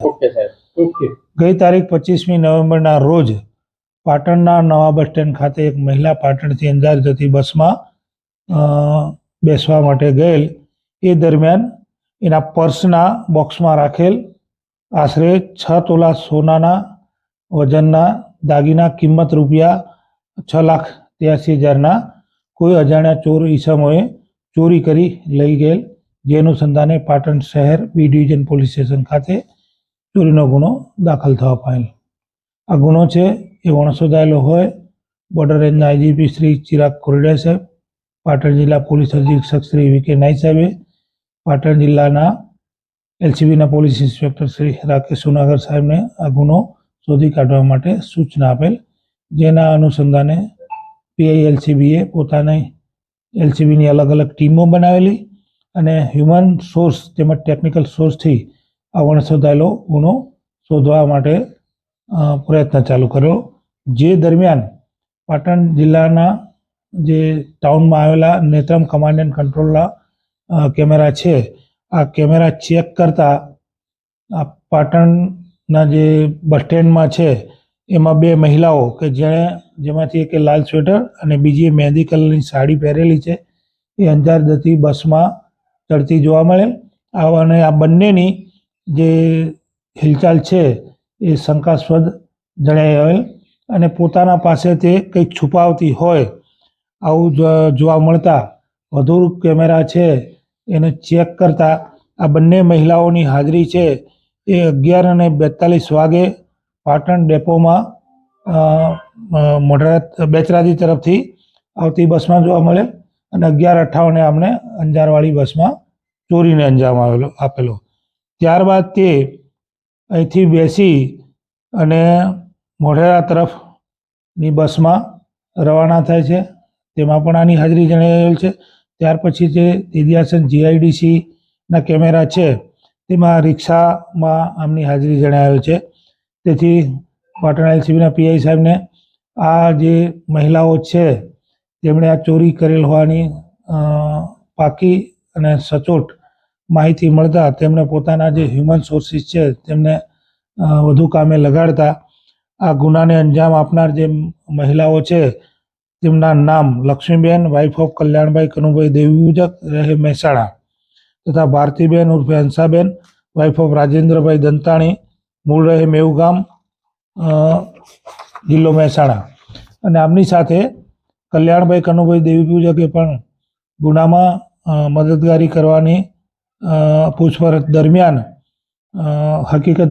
Okay સાહેબ. Okay. ગઈ તારીખ પચીસમી નવેમ્બરના રોજ પાટણના નવા બસ સ્ટેન્ડ ખાતે એક મહિલા પાટણથી અંજાર જતી બસમાં બેસવા માટે ગયેલ. એ દરમિયાન એના પર્સના બોક્સમાં રાખેલ આશરે છ તોલા સોનાના વજનના દાગીના કિંમત રૂપિયા છ લાખ ત્યાસી હજારના કોઈ અજાણ્યા ચોર ઈસમોએ ચોરી કરી લઈ ગયેલ. જે અનુસંધાને પાટણ શહેર બી ડિવિઝન પોલીસ સ્ટેશન ખાતે ચોરીનો ગુનો દાખલ થવા પામેલ આ ગુનો છે એ વણસોધાયેલો હોય બોર્ડર રેન્જના આઈજીપી શ્રી ચિરાગ કોરડિયા સાહેબ, પાટણ જિલ્લા પોલીસ અધિક્ષક શ્રી વી કે નાઈ સાહેબે, પાટણ જિલ્લાના એલસીબીના પોલીસ ઇન્સ્પેક્ટર શ્રી રાકેશ સોનાગર સાહેબને આ ગુનો શોધી કાઢવા માટે સૂચના આપેલ, જેના અનુસંધાને પીઆઈ એલસીબીએ પોતાની એલસીબીની અલગ અલગ ટીમો બનાવેલી અને હ્યુમન સોર્સ તેમજ ટેકનિકલ સોર્સથી આ શોધાયેલો ગુનો શોધવા માટે પ્રયત્ન ચાલુ કર્યો. જે દરમિયાન પાટણ જિલ્લાના જે ટાઉનમાં આવેલા નેત્રમ કમાન્ડ એન્ડ કંટ્રોલના કેમેરા છે, આ કેમેરા ચેક કરતા આ પાટણના જે બસ સ્ટેન્ડમાં છે, એમાં બે મહિલાઓ કે જેણે, જેમાંથી એક લાલ સ્વેટર અને બીજી મહેંદી કલરની સાડી પહેરેલી છે, એ અંજાર જતી બસમાં ચડતી જોવા મળે આ અને આ બંનેની જે હિલચાલ છે એ શંકાસ્પદ જણાઈ આવેલ અને પોતાના પાસે તે કંઈક છુપાવતી હોય આવું જોવા મળતા વધુ કેમેરા છે એને ચેક કરતા આ બંને મહિલાઓની હાજરી છે એ અગિયાર અને બેતાલીસ વાગે પાટણ ડેપોમાં અ, બેચરાજી તરફથી આવતી બસમાં જોવા મળે. અને અગિયાર અઠ્ઠાવને આમને અંજારવાળી બસમાં ચોરીને અંજામ આવેલો આપેલો. ત્યારબાદ તે અહીંથી બેસી અને મોઢેરા તરફની બસમાં રવાના થાય છે. તેમાં પણ આની હાજરી જણાવેલ છે. ત્યાર પછી જે દિદ્યાસન જીઆઈડીસીના કેમેરા છે, તેમાં રિક્ષામાં આમની હાજરી જણાવેલ છે. તેથી પાટણ એલસીબીના પીઆઈ સાહેબને આ જે મહિલાઓ છે, તેમણે આ ચોરી કરેલ હોવાની પાકી અને સચોટ માહિતી મળતા તેમણે પોતાના જે હ્યુમન સોર્સિસ છે તેમને વધુ કામે લગાડતા. આ ગુનાને અંજામ આપનાર જે મહિલાઓ છે તેમના નામ લક્ષ્મીબેન વાઇફ ઓફ કલ્યાણભાઈ કનુભાઈ દેવીપૂજક રહે મહેસાણા. તથા ભારતીબેન ઉર્ફે હંસાબેન વાઇફ ઓફ રાજેન્દ્રભાઈ દંતાણી મૂળ રહે મેવગામ અ, જિલ્લો મહેસાણા. અને આમની સાથે કલ્યાણભાઈ કનુભાઈ દેવીપૂજકે પણ ગુનામાં મદદગારી કરવાની પૂછપરછ દરમિયાન હકીકત